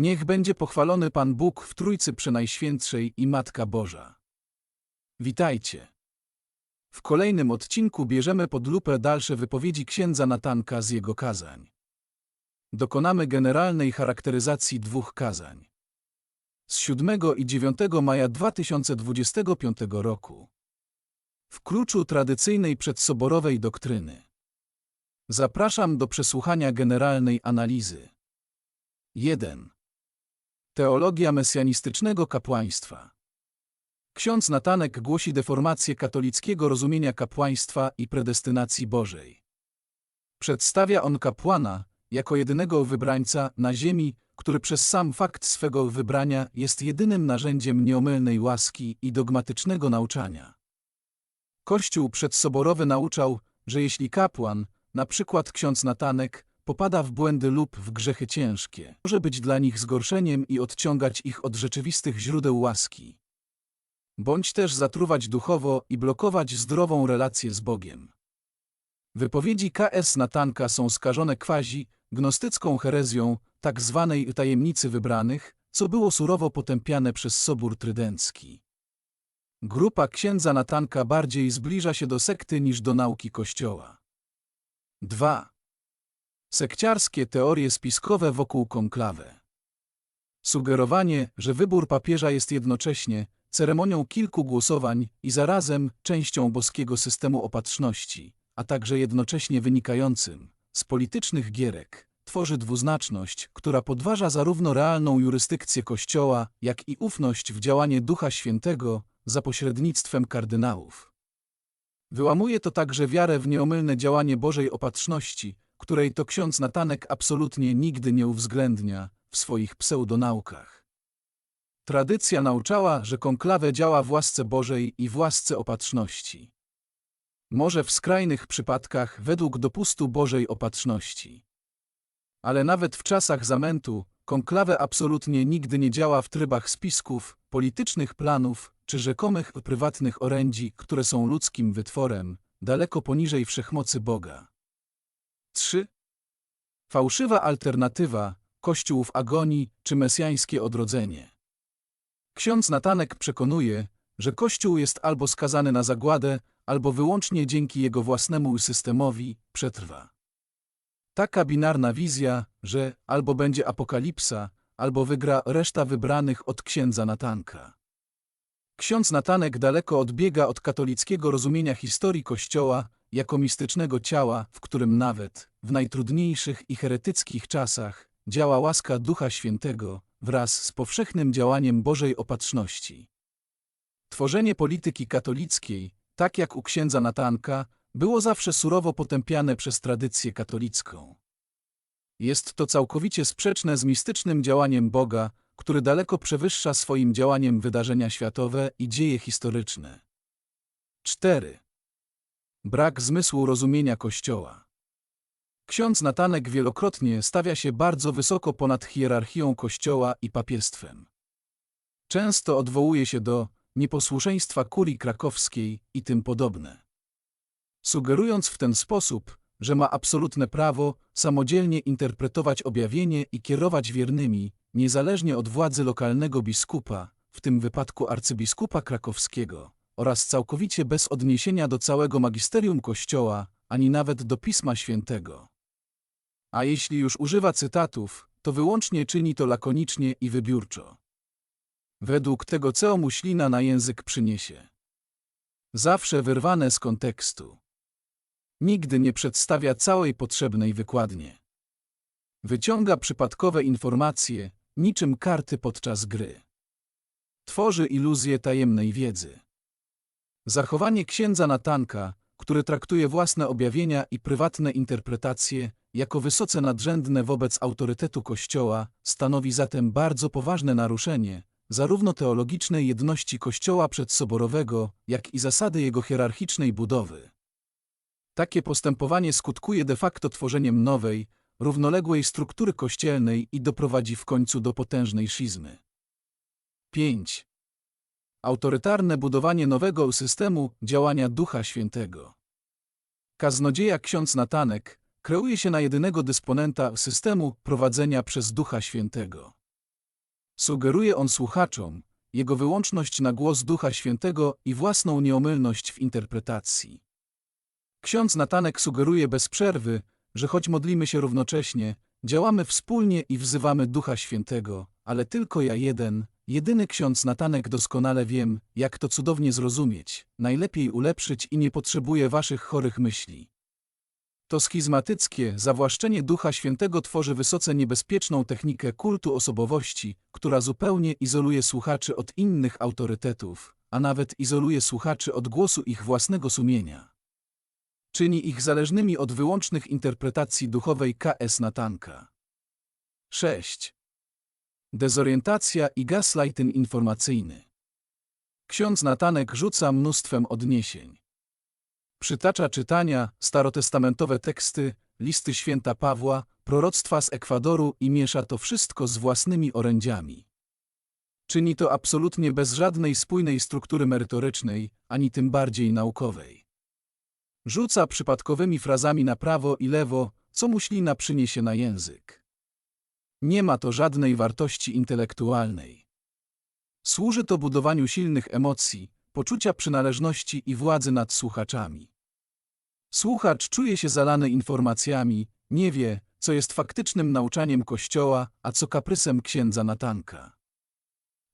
Niech będzie pochwalony Pan Bóg w Trójcy Przenajświętszej i Matka Boża. Witajcie. W kolejnym odcinku bierzemy pod lupę dalsze wypowiedzi księdza Natanka z jego kazań. Dokonamy generalnej charakteryzacji dwóch kazań. Z 7 i 9 maja 2025 roku. W kluczu tradycyjnej przedsoborowej doktryny. Zapraszam do przesłuchania generalnej analizy. 1. Teologia mesjanistycznego kapłaństwa. Ksiądz Natanek głosi deformację katolickiego rozumienia kapłaństwa i predestynacji Bożej. Przedstawia on kapłana jako jedynego wybrańca na ziemi, który przez sam fakt swego wybrania jest jedynym narzędziem nieomylnej łaski i dogmatycznego nauczania. Kościół przedsoborowy nauczał, że jeśli kapłan, na przykład ksiądz Natanek, popada w błędy lub w grzechy ciężkie, może być dla nich zgorszeniem i odciągać ich od rzeczywistych źródeł łaski. Bądź też zatruwać duchowo i blokować zdrową relację z Bogiem. Wypowiedzi K.S. Natanka są skażone quasi, gnostycką herezją, tak zwanej tajemnicy wybranych, co było surowo potępiane przez Sobór Trydencki. Grupa księdza Natanka bardziej zbliża się do sekty niż do nauki Kościoła. 2. Sekciarskie teorie spiskowe wokół konklawe. Sugerowanie, że wybór papieża jest jednocześnie ceremonią kilku głosowań i zarazem częścią boskiego systemu opatrzności, a także jednocześnie wynikającym z politycznych gierek, tworzy dwuznaczność, która podważa zarówno realną jurysdykcję Kościoła, jak i ufność w działanie Ducha Świętego za pośrednictwem kardynałów. Wyłamuje to także wiarę w nieomylne działanie Bożej Opatrzności, której to ksiądz Natanek absolutnie nigdy nie uwzględnia w swoich pseudonaukach. Tradycja nauczała, że konklawę działa w łasce Bożej i w łasce opatrzności. Może w skrajnych przypadkach według dopustu Bożej opatrzności. Ale nawet w czasach zamętu konklawę absolutnie nigdy nie działa w trybach spisków, politycznych planów czy rzekomych prywatnych orędzi, które są ludzkim wytworem, daleko poniżej wszechmocy Boga. 3. Fałszywa alternatywa, Kościół w agonii czy mesjańskie odrodzenie. Ksiądz Natanek przekonuje, że Kościół jest albo skazany na zagładę, albo wyłącznie dzięki jego własnemu systemowi przetrwa. Taka binarna wizja, że albo będzie apokalipsa, albo wygra reszta wybranych od księdza Natanka. Ksiądz Natanek daleko odbiega od katolickiego rozumienia historii Kościoła jako mistycznego ciała, w którym nawet w najtrudniejszych i heretyckich czasach działa łaska Ducha Świętego wraz z powszechnym działaniem Bożej Opatrzności. Tworzenie polityki katolickiej, tak jak u księdza Natanka, było zawsze surowo potępiane przez tradycję katolicką. Jest to całkowicie sprzeczne z mistycznym działaniem Boga, który daleko przewyższa swoim działaniem wydarzenia światowe i dzieje historyczne. 4. Brak zmysłu rozumienia Kościoła. Ksiądz Natanek wielokrotnie stawia się bardzo wysoko ponad hierarchią Kościoła i papiestwem. Często odwołuje się do nieposłuszeństwa kurii krakowskiej i tym podobne. Sugerując w ten sposób, że ma absolutne prawo samodzielnie interpretować objawienie i kierować wiernymi, niezależnie od władzy lokalnego biskupa, w tym wypadku arcybiskupa krakowskiego, oraz całkowicie bez odniesienia do całego magisterium Kościoła, ani nawet do Pisma Świętego. A jeśli już używa cytatów, to wyłącznie czyni to lakonicznie i wybiórczo. Według tego, co muślina na język przyniesie. Zawsze wyrwane z kontekstu. Nigdy nie przedstawia całej potrzebnej wykładnie. Wyciąga przypadkowe informacje, niczym karty podczas gry. Tworzy iluzję tajemnej wiedzy. Zachowanie księdza Natanka, który traktuje własne objawienia i prywatne interpretacje jako wysoce nadrzędne wobec autorytetu Kościoła, stanowi zatem bardzo poważne naruszenie zarówno teologicznej jedności Kościoła przedsoborowego, jak i zasady jego hierarchicznej budowy. Takie postępowanie skutkuje de facto tworzeniem nowej, równoległej struktury kościelnej i doprowadzi w końcu do potężnej szizmy. 5. Autorytarne budowanie nowego systemu działania Ducha Świętego. Kaznodzieja ksiądz Natanek kreuje się na jedynego dysponenta systemu prowadzenia przez Ducha Świętego. Sugeruje on słuchaczom jego wyłączność na głos Ducha Świętego i własną nieomylność w interpretacji. Ksiądz Natanek sugeruje bez przerwy, że choć modlimy się równocześnie, działamy wspólnie i wzywamy Ducha Świętego, ale tylko ja jeden, jedyny ksiądz Natanek doskonale wiem, jak to cudownie zrozumieć, najlepiej ulepszyć i nie potrzebuję waszych chorych myśli. To schizmatyckie zawłaszczenie Ducha Świętego tworzy wysoce niebezpieczną technikę kultu osobowości, która zupełnie izoluje słuchaczy od innych autorytetów, a nawet izoluje słuchaczy od głosu ich własnego sumienia. Czyni ich zależnymi od wyłącznych interpretacji duchowej K.S. Natanka. 6. Dezorientacja i gaslighting informacyjny. Ksiądz Natanek rzuca mnóstwem odniesień. Przytacza czytania, starotestamentowe teksty, listy święta Pawła, proroctwa z Ekwadoru i miesza to wszystko z własnymi orędziami. Czyni to absolutnie bez żadnej spójnej struktury merytorycznej, ani tym bardziej naukowej. Rzuca przypadkowymi frazami na prawo i lewo, co mu ślina przyniesie na język. Nie ma to żadnej wartości intelektualnej. Służy to budowaniu silnych emocji, poczucia przynależności i władzy nad słuchaczami. Słuchacz czuje się zalany informacjami, nie wie, co jest faktycznym nauczaniem Kościoła, a co kaprysem księdza Natanka.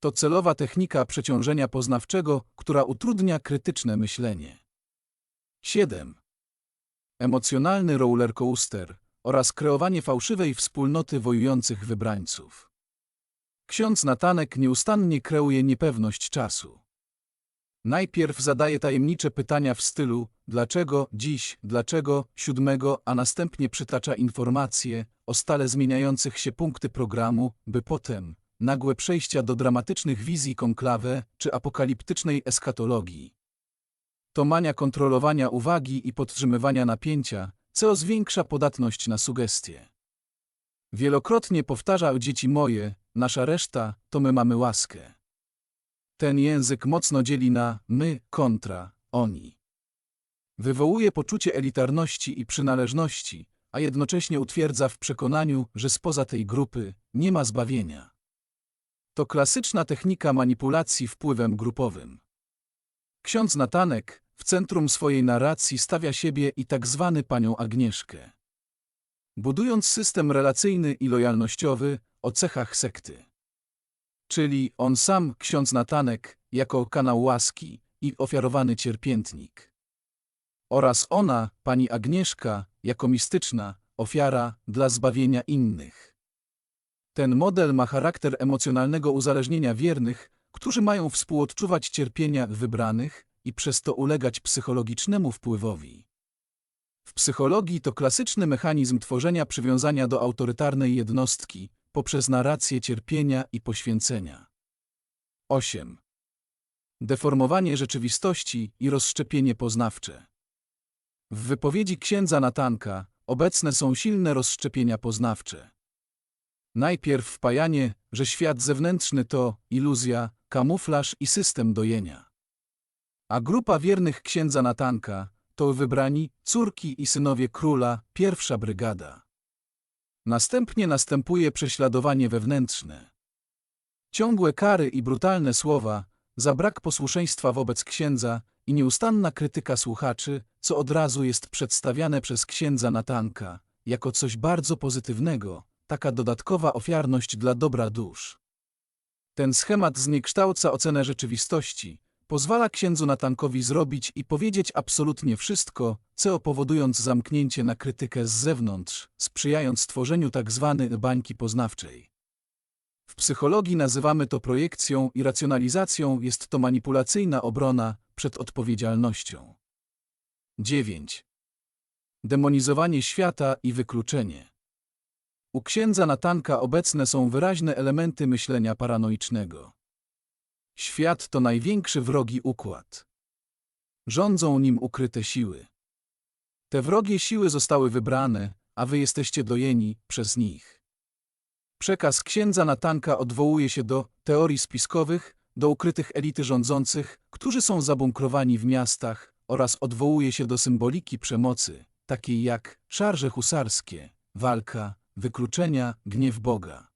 To celowa technika przeciążenia poznawczego, która utrudnia krytyczne myślenie. 7. Emocjonalny rollercoaster oraz kreowanie fałszywej wspólnoty wojujących wybrańców. Ksiądz Natanek nieustannie kreuje niepewność czasu. Najpierw zadaje tajemnicze pytania w stylu dlaczego dziś, dlaczego siódmego, a następnie przytacza informacje o stale zmieniających się punkty programu, by potem nagłe przejścia do dramatycznych wizji konklawe czy apokaliptycznej eskatologii. To mania kontrolowania uwagi i podtrzymywania napięcia, co zwiększa podatność na sugestie. Wielokrotnie powtarza dzieci moje, nasza reszta, to my mamy łaskę. Ten język mocno dzieli na my kontra oni. Wywołuje poczucie elitarności i przynależności, a jednocześnie utwierdza w przekonaniu, że spoza tej grupy nie ma zbawienia. To klasyczna technika manipulacji wpływem grupowym. Ksiądz Natanek w centrum swojej narracji stawia siebie i tak zwany panią Agnieszkę. Budując system relacyjny i lojalnościowy o cechach sekty czyli on sam, ksiądz Natanek, jako kanał łaski i ofiarowany cierpiętnik. Oraz ona, pani Agnieszka, jako mistyczna ofiara dla zbawienia innych. Ten model ma charakter emocjonalnego uzależnienia wiernych, którzy mają współodczuwać cierpienia wybranych i przez to ulegać psychologicznemu wpływowi. W psychologii to klasyczny mechanizm tworzenia przywiązania do autorytarnej jednostki, poprzez narrację cierpienia i poświęcenia. 8. Deformowanie rzeczywistości i rozszczepienie poznawcze. W wypowiedzi księdza Natanka obecne są silne rozszczepienia poznawcze. Najpierw wpajanie, że świat zewnętrzny to iluzja, kamuflaż i system dojenia. A grupa wiernych księdza Natanka to wybrani córki i synowie króla, pierwsza brygada. Następnie następuje prześladowanie wewnętrzne. Ciągłe kary i brutalne słowa za brak posłuszeństwa wobec księdza i nieustanna krytyka słuchaczy, co od razu jest przedstawiane przez księdza Natanka jako coś bardzo pozytywnego, taka dodatkowa ofiarność dla dobra dusz. Ten schemat zniekształca ocenę rzeczywistości, Pozwala księdzu Natankowi zrobić i powiedzieć absolutnie wszystko, co powodując zamknięcie na krytykę z zewnątrz, sprzyjając stworzeniu tzw. Tak bańki poznawczej. W psychologii nazywamy to projekcją i racjonalizacją, jest to manipulacyjna obrona przed odpowiedzialnością. 9. Demonizowanie świata i wykluczenie. U księdza Natanka obecne są wyraźne elementy myślenia paranoicznego. Świat to największy wrogi układ. Rządzą nim ukryte siły. Te wrogie siły zostały wybrane, a wy jesteście dojeni przez nich. Przekaz księdza Natanka odwołuje się do teorii spiskowych, do ukrytych elity rządzących, którzy są zabunkrowani w miastach, oraz odwołuje się do symboliki przemocy, takiej jak szarże husarskie, walka, wykluczenia, gniew Boga.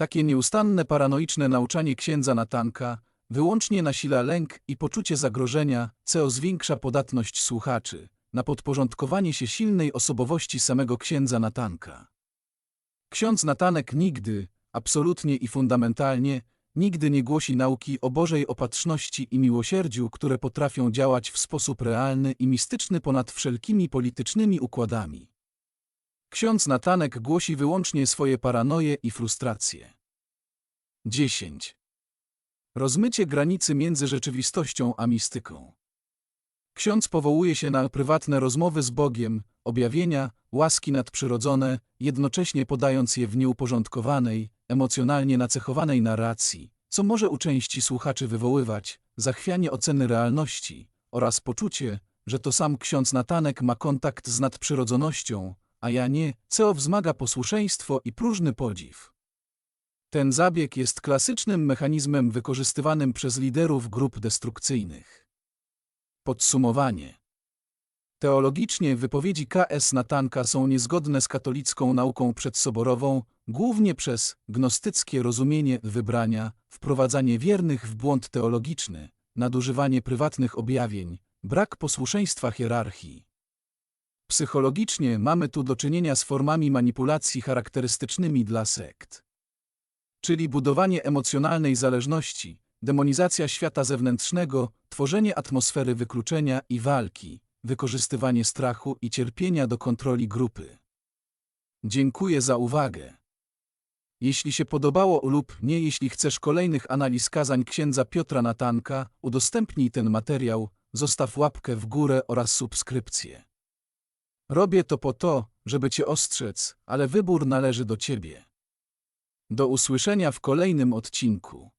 Takie nieustanne paranoiczne nauczanie księdza Natanka wyłącznie nasila lęk i poczucie zagrożenia, co zwiększa podatność słuchaczy na podporządkowanie się silnej osobowości samego księdza Natanka. Ksiądz Natanek nigdy, absolutnie i fundamentalnie, nigdy nie głosi nauki o Bożej opatrzności i miłosierdziu, które potrafią działać w sposób realny i mistyczny ponad wszelkimi politycznymi układami. Ksiądz Natanek głosi wyłącznie swoje paranoje i frustracje. 10. Rozmycie granicy między rzeczywistością a mistyką. Ksiądz powołuje się na prywatne rozmowy z Bogiem, objawienia, łaski nadprzyrodzone, jednocześnie podając je w nieuporządkowanej, emocjonalnie nacechowanej narracji, co może u części słuchaczy wywoływać zachwianie oceny realności oraz poczucie, że to sam ksiądz Natanek ma kontakt z nadprzyrodzonością, a ja nie, co wzmaga posłuszeństwo i próżny podziw. Ten zabieg jest klasycznym mechanizmem wykorzystywanym przez liderów grup destrukcyjnych. Podsumowanie. Teologicznie wypowiedzi K.S. Natanka są niezgodne z katolicką nauką przedsoborową, głównie przez gnostyckie rozumienie wybrania, wprowadzanie wiernych w błąd teologiczny, nadużywanie prywatnych objawień, brak posłuszeństwa hierarchii. Psychologicznie mamy tu do czynienia z formami manipulacji charakterystycznymi dla sekt. Czyli budowanie emocjonalnej zależności, demonizacja świata zewnętrznego, tworzenie atmosfery wykluczenia i walki, wykorzystywanie strachu i cierpienia do kontroli grupy. Dziękuję za uwagę. Jeśli się podobało lub nie, jeśli chcesz kolejnych analiz kazań księdza Piotra Natanka, udostępnij ten materiał, zostaw łapkę w górę oraz subskrypcję. Robię to po to, żeby cię ostrzec, ale wybór należy do ciebie. Do usłyszenia w kolejnym odcinku.